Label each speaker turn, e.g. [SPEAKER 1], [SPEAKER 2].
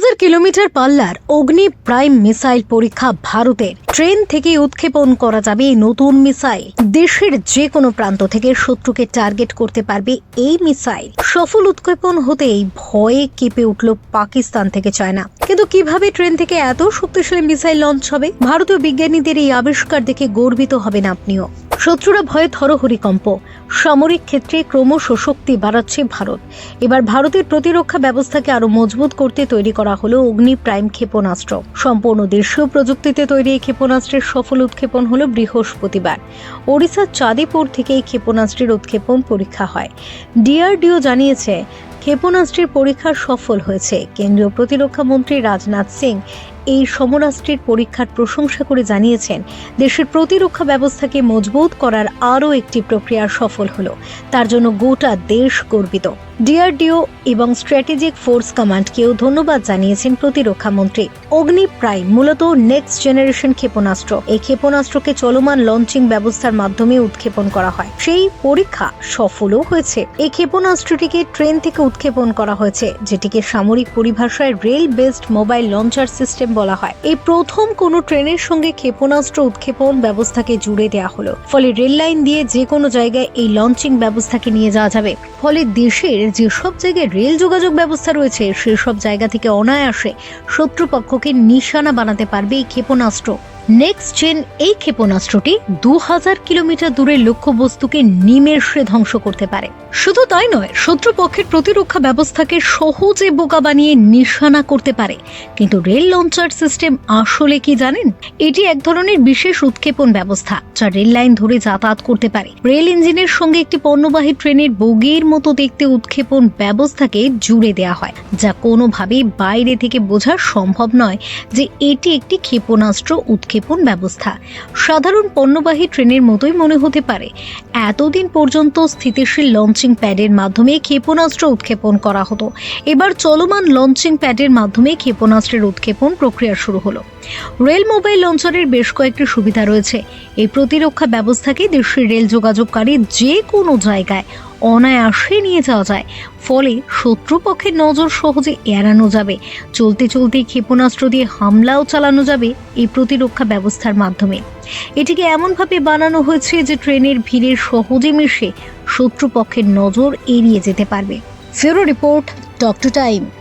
[SPEAKER 1] build a kilometre পাল্লার অগ্নি prime missile পরীক্ষা ভারতের ট্রেন থেকে উৎক্ষেপণ করা যাবে নতুন মিসাইল। দেশের যে কোনো প্রান্ত থেকে শত্রুকে টার্গেট করতে পারবে এই মিসাইল। সফল উৎক্ষেপণ হতেই ভয়ে কেঁপে উঠল পাকিস্তান থেকে চায়না। কিন্তু কীভাবে ট্রেন থেকে এত শক্তিশালী মিসাইল লঞ্চ হবে? ভারতীয় বিজ্ঞানীদের এই আবিষ্কার দেখে গর্বিত হবেন আপনিও। শত্রুরা ভয়ে থরহরিকম্প সামরিক ক্ষেত্রে ক্রমশ শক্তি বাড়াচ্ছে ভারত। এবার ভারতের প্রতিরক্ষা ব্যবস্থাকে আরও মজবুত করতে তৈরি করা হলো অগ্নি প্রাইম ক্ষেপণাস্ত্র। সম্পূর্ণ দেশীয় প্রযুক্তিতে তৈরি এই ক্ষেপণাস্ত্রের সফল উৎক্ষেপণ হলো বৃহস্পতিবার। ওড়িশার চাঁদিপুর থেকে এই ক্ষেপণাস্ত্রের উৎক্ষেপণ পরীক্ষা হয়। ডিআরডিও জানিয়েছে, ক্ষেপণাস্ত্রের পরীক্ষা সফল হয়েছে। কেন্দ্রীয় প্রতিরক্ষা মন্ত্রী রাজনাথ সিং এই সমরাস্ত্রের পরীক্ষার প্রশংসা করে জানিয়েছেন, দেশের প্রতিরক্ষা ব্যবস্থাকে মজবুত করার আরও একটি প্রক্রিয়া সফল হলো। তার জন্য গোটা দেশ গর্বিত। ডিআরডিও এবং স্ট্র্যাটেজিক ফোর্স কমান্ডকেও ধন্যবাদ জানিয়েছেন প্রতিরক্ষা মন্ত্রী। অগ্নি প্রাইম মূলত নেক্সট জেনারেশন ক্ষেপণাস্ত্র। এই ক্ষেপণাস্ত্রকে চলমান লঞ্চিং ব্যবস্থার মাধ্যমে উৎক্ষেপণ করা হয়। সেই পরীক্ষা সফলও হয়েছে। এই ক্ষেপণাস্ত্রটিকে ট্রেন থেকে উৎক্ষেপণ করা হয়েছে, যেটিকে সামরিক পরিভাষায় rail based mobile launcher system বলা হয়। এই প্রথম কোনো ট্রেনের সঙ্গে ক্ষেপণাস্ত্র উৎক্ষেপণ ব্যবস্থাকে জুড়ে দেওয়া হলো। ফলে রেল লাইন দিয়ে যে কোনো জায়গায় এই লঞ্চিং ব্যবস্থাকে নিয়ে যাওয়া যাবে। ফলে দেশের যেসব জায়গায় রেল যোগাযোগ ব্যবস্থা রয়েছে, সেসব জায়গা থেকে অনায়াসে শত্রুপক্ষকে নিশানা বানাতে পারবে এই ক্ষেপণাস্ত্র। নেক্সট জেন এই ক্ষেপণাস্ত্রটি দু হাজার কিলোমিটার দূরের লক্ষ্যবস্তুকে নিমেষে ধ্বংস করতে পারে। শুধু তাই নয়, শত্রুপক্ষের প্রতিরক্ষা ব্যবস্থাকে সহজে বোকা বানিয়ে নিশানা করতে পারে। কিন্তু রেল লঞ্চার সিস্টেম আসলে কি জানেন? এটি এক ধরনের বিশেষ উৎক্ষেপণ ব্যবস্থা, যা রেল লাইন ধরে যাতায়াত করতে পারে। রেল ইঞ্জিনের সঙ্গে একটি পণ্যবাহী ট্রেনের বগির মতো দেখতে উৎক্ষেপণ ব্যবস্থাকে জুড়ে দেওয়া হয়, যা কোনোভাবেই বাইরে থেকে বোঝা সম্ভব নয় যে এটি একটি ক্ষেপণাস্ত্র উৎক্ষেপণ ব্যবস্থা। সাধারণ পণ্যবাহী ট্রেনের মতোই মনে হতে পারে। এতদিন পর্যন্ত স্থিতিশীল লঞ্চিং প্যাডের মাধ্যমে ক্ষেপণাস্ত্র উৎক্ষেপণ করা হতো। এবার চলমান লঞ্চিং প্যাডের মাধ্যমে ক্ষেপণাস্ত্রের উৎক্ষেপণ প্রক্রিয়া শুরু হলো। রেল মোবাইল লঞ্চারের বেশ কয়েকটি সুবিধা রয়েছে। এই প্রতিরক্ষা ব্যবস্থাকে দেশের রেল যোগাযোগকারী যে কোনো জায়গায় অনায়াসে নিয়ে যাওয়া যায়। ফলে শত্রুপক্ষের নজর সহজে এড়ানো যাবে। চলতে চলতে ক্ষেপণাস্ত্র দিয়ে হামলাও চালানো যাবে এই প্রতিরক্ষা ব্যবস্থার মাধ্যমে। এটিকে এমনভাবে বানানো হয়েছে যে ট্রেনের ভিড়ের সহজে মিশে শত্রুপক্ষের নজর এড়িয়ে যেতে পারবে। ফেরো রিপোর্ট ডক্টর টাইম।